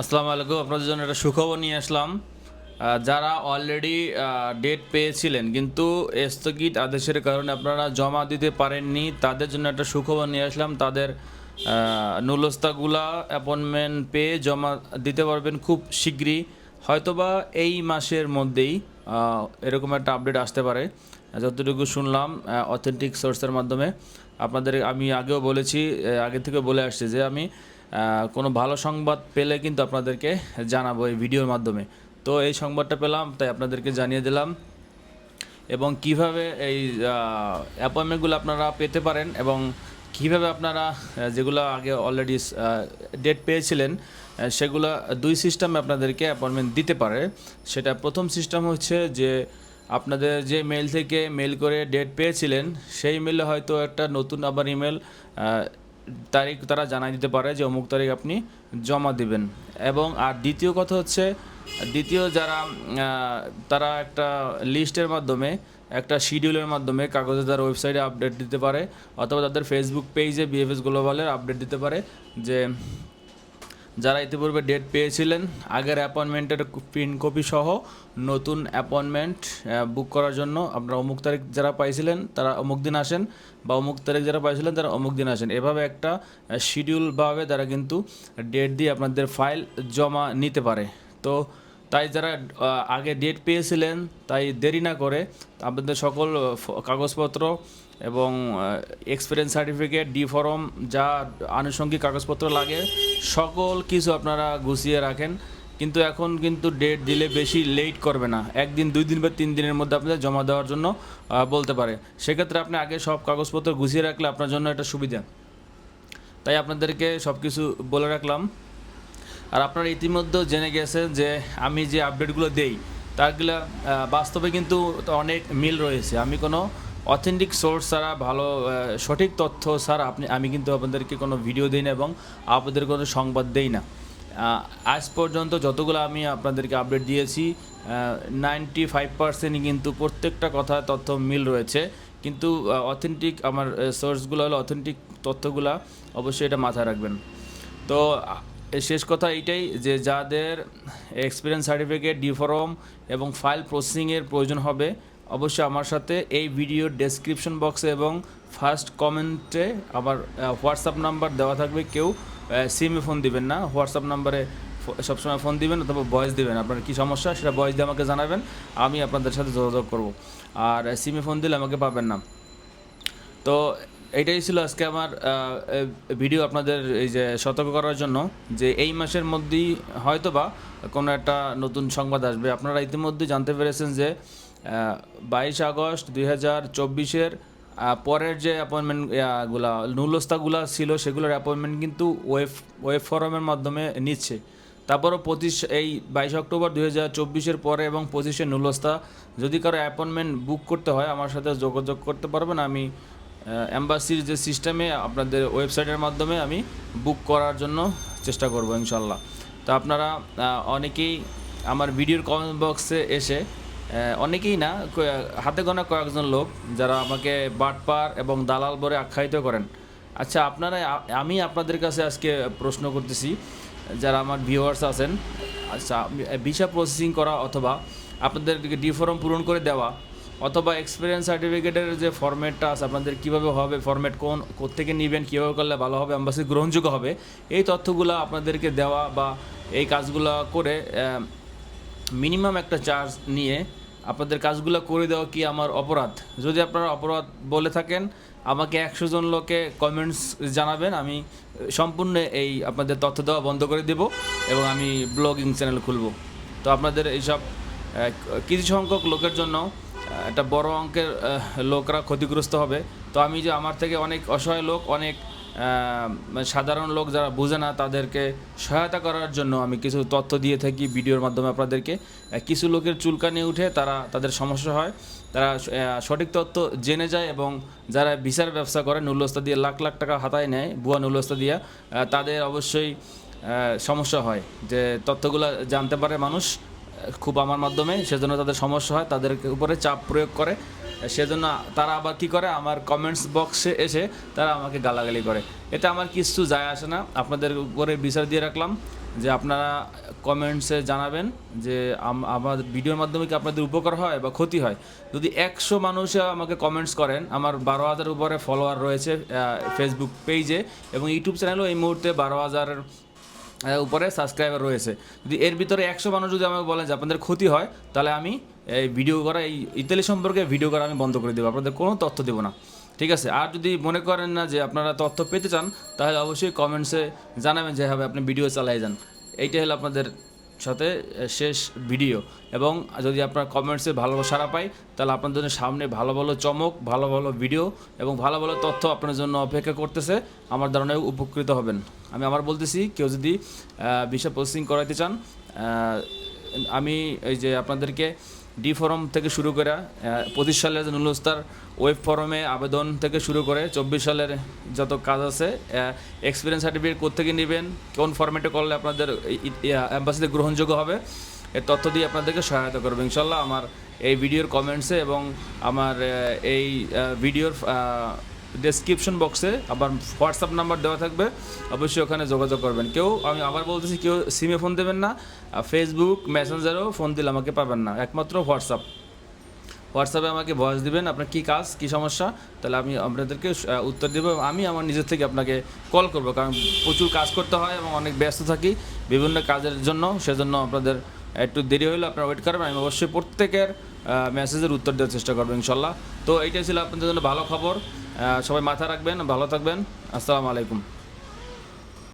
আসসালামু আলাইকুম, আপনাদের জন্য একটা সুখবর নিয়ে আসলাম। যারা অলরেডি ডেট পেয়েছিলেন, কিন্তু স্থগিত আদেশের কারণে আপনারা জমা দিতে পারেননি, তাদের জন্য একটা সুখবর নিয়ে আসলাম। তাদের নুলস্তাগুলা অ্যাপয়েন্টমেন্ট পেয়ে জমা দিতে পারবেন খুব শীঘ্রই। হয়তোবা এই মাসের মধ্যেই এরকম একটা আপডেট আসতে পারে। যতটুকু শুনলাম অথেন্টিক সোর্সের মাধ্যমে। আপনাদের, আমি আগেও বলেছি আগে থেকে বলে আসছি যে আমি কোনো ভালো সংবাদ পেলে কিন্তু আপনাদেরকে জানাব এই ভিডিওর মাধ্যমে। তো এই সংবাদটা পেলাম, তাই আপনাদেরকে জানিয়ে দিলাম। এবং কীভাবে এই অ্যাপয়েন্টমেন্টগুলো আপনারা পেতে পারেন এবং কীভাবে আপনারা যেগুলো আগে অলরেডি ডেট পেয়েছিলেন সেগুলো দুই সিস্টেমে আপনাদেরকে অ্যাপয়েন্টমেন্ট দিতে পারে। সেটা প্রথম সিস্টেম হচ্ছে যে আপনাদের যে মেল থেকে মেল করে ডেট পেয়েছিলেন, সেই মেলে হয়তো একটা নতুন আবার ইমেল তারিখ তারা জানাই দিতে পারে যে অমুক তারিখ আপনি জমা দিবেন। এবং আর দ্বিতীয় কথা হচ্ছে, দ্বিতীয় যারা তারা একটা লিস্টের মাধ্যমে, একটা শিডিউলের মাধ্যমে কাগজে তার ওয়েবসাইটে আপডেট দিতে পারে, অথবা তাদের ফেসবুক পেজে বিএফএস গ্লোবালের আপডেট দিতে পারে যে যারা ইতিপূর্বে ডেট পেয়েছিলেন, আগের অ্যাপয়েন্টমেন্টের প্রিন্ট কপি সহ নতুন অ্যাপয়েন্টমেন্ট বুক করার জন্য আপনারা অমুক তারিখ যারা পাইছিলেন, তারা অমুক দিন আসেন বা অমুক তারিখ যারা পাইছিলেন, তারা অমুক দিন আসেন। এভাবে একটা শিডিউলভাবে তারা কিন্তু ডেট দিয়ে আপনাদের ফাইল জমা নিতে পারে। তো তাই যারা আগে ডেট পেয়েছিলেন, তাই দেরি না করে আপনাদের সকল কাগজপত্র এবং এক্সপিরিয়েন্স সার্টিফিকেট ডি ফর্ম যা আনুষঙ্গিক কাগজপত্র লাগে, সকল কিছু আপনারা গুছিয়ে রাখেন। কিন্তু এখন কিন্তু ডেট দিলে বেশি লেট করবে না। একদিন, দুই দিন বা তিন দিনের মধ্যে আপনাদের জমা দেওয়ার জন্য বলতে পারে। সেক্ষেত্রে আপনি আগে সব কাগজপত্র গুছিয়ে রাখলে আপনার জন্য এটা সুবিধা। তাই আপনাদেরকে সব কিছু বলে রাখলাম। আর আপনারা ইতিমধ্যে জেনে গেছেন যে আমি যে আপডেটগুলো দেই, তাগুলো বাস্তবে কিন্তু অনেক মিল রয়েছে। আমি কোনো অথেন্টিক সোর্স ছাড়া, ভালো সঠিক তথ্য ছাড়া আপনি, আমি কিন্তু আপনাদেরকে কোনো ভিডিও দিই না এবং আপনাদের কোনো সংবাদ দেই না। আজ পর্যন্ত যতগুলো আমি আপনাদেরকে আপডেট দিয়েছি নাইনটি ফাইভ পার্সেন্টই কিন্তু প্রত্যেকটা কথা তথ্য মিল রয়েছে। কিন্তু অথেন্টিক আমার সোর্সগুলো হলো অথেন্টিক তথ্যগুলো অবশ্যই এটা মাথায় রাখবেন। তো শেষ কথা এইটাই যে যাদের এক্সপিরিয়েন্স সার্টিফিকেট ডিফর্ম এবং ফাইল প্রসেসিংয়ের প্রয়োজন হবে, অবশ্যই আমার সাথে এই ভিডিওর ডেসক্রিপশন বক্সে এবং ফার্স্ট কমেন্টে আমার হোয়াটসঅ্যাপ নাম্বার দেওয়া থাকবে। কেউ সিমে ফোন দিবেন না। হোয়াটসঅ্যাপ নাম্বারে সবসময় ফোন দিবেন অথবা ভয়েস দিবেন। আপনার কী সমস্যা, সেটা ভয়েস দিয়ে আমাকে জানাবেন। আমি আপনাদের সাথে যোগাযোগ করব। আর সিমে ফোন দিলে আমাকে পাবেন না। তো এইটাই ছিল আজকে আমার ভিডিও আপনাদের এই যে সতর্ক করার জন্য যে এই মাসের মধ্যেই হয়তো বা কোনো একটা নতুন সংবাদ আসবে। আপনারা ইতিমধ্যে জানতে পেরেছেন যে বাইশ আগস্ট দুই হাজার চব্বিশের পরের যে অ্যাপয়েন্টমেন্টগুলা, নুলস্তাগুলা ছিল সেগুলোর অ্যাপয়েন্টমেন্ট কিন্তু ওয়েব ওয়েব ফরমের মাধ্যমে নিচ্ছে। তারপরও পঁচিশ, এই বাইশ অক্টোবর দুই হাজার চব্বিশের পরে এবং পঁচিশে নুলস্তা যদি কারও অ্যাপয়েন্টমেন্ট বুক করতে হয়, আমার সাথে যোগাযোগ করতে পারবেন। আমি অ্যাম্বাসির যে সিস্টেমে আপনাদের ওয়েবসাইটের মাধ্যমে আমি বুক করার জন্য চেষ্টা করব ইনশাল্লাহ তো আপনারা অনেকেই আমার ভিডিওর কমেন্ট বক্সে এসে অনেকেই না হাতে গোনা কয়েকজন লোক যারা আমাকে বাটপার এবং দালাল বলে আখ্যায়িত করেন। আচ্ছা আপনারা, আমি আপনাদের কাছে আজকে প্রশ্ন করতেছি, যারা আমার ভিউয়ার্স আছেন আচ্ছা ভিসা প্রসেসিং করা অথবা আপনাদেরকে ডি ফর্ম পূরণ করে দেওয়া অথবা এক্সপিরিয়েন্স সার্টিফিকেটের যে ফরম্যাটটা আছে, আপনাদের কীভাবে হবে ফরম্যাট কোন, কোত্থেকে নেবেন, কীভাবে করলে ভালো হবে অ্যাম্বাসি গ্রহণযোগ্য হবে, এই তথ্যগুলো আপনাদেরকে দেওয়া বা এই কাজগুলো করে মিনিমাম একটা চার্জ নিয়ে আপনাদের কাজগুলো করে দেওয়া কি আমার অপরাধ? যদি আপনারা অপরাধ বলে থাকেন, আমাকে একশো জন লোকে কমেন্টস জানাবেন, আমি সম্পূর্ণ এই আপনাদের তথ্য দেওয়া বন্ধ করে দেব এবং আমি ব্লগিং চ্যানেল খুলব। তো আপনাদের এইসব কিছু সংখ্যক লোকের জন্য একটা বড় অঙ্কের লোকরা ক্ষতিগ্রস্ত হবে। তো আমি যে আমার থেকে অনেক অসহায় লোক, অনেক সাধারণ লোক যারা বোঝে না, তাদেরকে সহায়তা করার জন্য আমি কিছু তথ্য দিয়ে থাকি ভিডিওর মাধ্যমে আপনাদেরকে। কিছু লোকের চুলকানি উঠে তারা তাদের সমস্যা হয়। তারা সঠিক তথ্য জেনে যায় এবং যারা বিচার ব্যবসা করে নুল্লস্তা দিয়ে লাখ লাখ টাকা হাতায় নেয়, বুয়া নুল্লস্তা দিয়ে তাদের অবশ্যই সমস্যা হয় যে তথ্যগুলো জানতে পারে মানুষ। খুব আমার মাধ্যমে সেজন্য তাদের সমস্যা হয় তাদের উপরে চাপ প্রয়োগ করে। সেজন্য তারা আবার কি করে আমার কমেন্টস বক্সে এসে তারা আমাকে গালাগালি করে। এতে আমার কিছু যায় আসে না। আপনাদের উপরে বিচার দিয়ে রাখলাম যে আপনারা কমেন্টসে জানাবেন যে আমার ভিডিওর মাধ্যমে কি আপনাদের উপকার হয় বা ক্ষতি হয়। যদি একশো মানুষ আমাকে কমেন্টস করেন আমার বারো হাজার উপরে ফলোয়ার রয়েছে ফেসবুক পেজে এবং ইউটিউব চ্যানেলও এই মুহূর্তে বারো হাজারের আহ, উপরে সাবস্ক্রাইবার রয়েছে। যদি এর ভিতরে একশো মানুষ যদি আমাকে বলেন যে আপনাদের ক্ষতি হয়, তাহলে আমি এই ভিডিও করা, এই ইতালি সম্পর্কে ভিডিও করা আমি বন্ধ করে দেবো। আপনাদের কোনো তথ্য দেবো না। ঠিক আছে? আর যদি মনে করেন না যে আপনারা তথ্য পেতে চান, তাহলে অবশ্যই কমেন্টসে জানাবেন যেভাবে হবে আপনি ভিডিও চালাই যান। এইটাই হলো আপনাদের সাথে শেষ ভিডিও এবং যদি আপনার কমেন্টসে ভালো সারা পাই, তাহলে আপনার জন্য সামনে ভালো ভালো চমক, ভালো ভালো ভিডিও এবং ভালো ভালো তথ্য আপনার জন্য অপেক্ষা করতেছে। আমার ধারণায় উপকৃত হবেন। আমি আমার বলতেছি, কেউ যদি বিষয় পোস্টিং করাইতে চান আমি এই যে আপনাদেরকে ডি ফরম থেকে শুরু করে পঁচিশ সালের নুলুস্তার ওয়েব ফরমে আবেদন থেকে শুরু করে, চব্বিশ সালের যত কাজ আছে এক্সপিরিয়েন্স সার্টিফিকেট কোথেকে নেবেন, কোন ফরম্যাটে করলে আপনাদের অ্যাম্বাসিতে গ্রহণযোগ্য হবে, এর তথ্য দিয়ে আপনাদেরকে সহায়তা করব, ইনশাল্লাহ। আমার এই ভিডিওর কমেন্টসে এবং আমার এই ভিডিওর ডেসক্রিপশন বক্সে আবার হোয়াটসঅ্যাপ নাম্বার দেওয়া থাকবে। অবশ্যই ওখানে যোগাযোগ করবেন। কেউ, আমি আবার বলতেছি, কেউ সিমে ফোন দেবেন না ফেসবুক মেসেঞ্জারেও ফোন দিলে আমাকে পাবেন না। একমাত্র হোয়াটসঅ্যাপ হোয়াটসঅ্যাপে আমাকে ভয়েস দিবেন, আপনার কী কাজ, কী সমস্যা, তাহলে আমি আপনাদেরকে উত্তর দেবো আমি আমার নিজের থেকে আপনাকে কল করব, কারণ প্রচুর কাজ করতে হয় এবং অনেক ব্যস্ত থাকি বিভিন্ন কাজের জন্য, সেজন্য আপনাদের একটু দেরি হলে আপনারা ওয়েট করবেন, আমি অবশ্যই প্রত্যেকের মেসেজের উত্তর দেওয়ার চেষ্টা করব, ইনশাল্লাহ। তো এইটাই ছিল আপনাদের জন্য ভালো খবর। সবাই মাথা রাখবেন ভালো থাকবেন। আসসালামু আলাইকুম।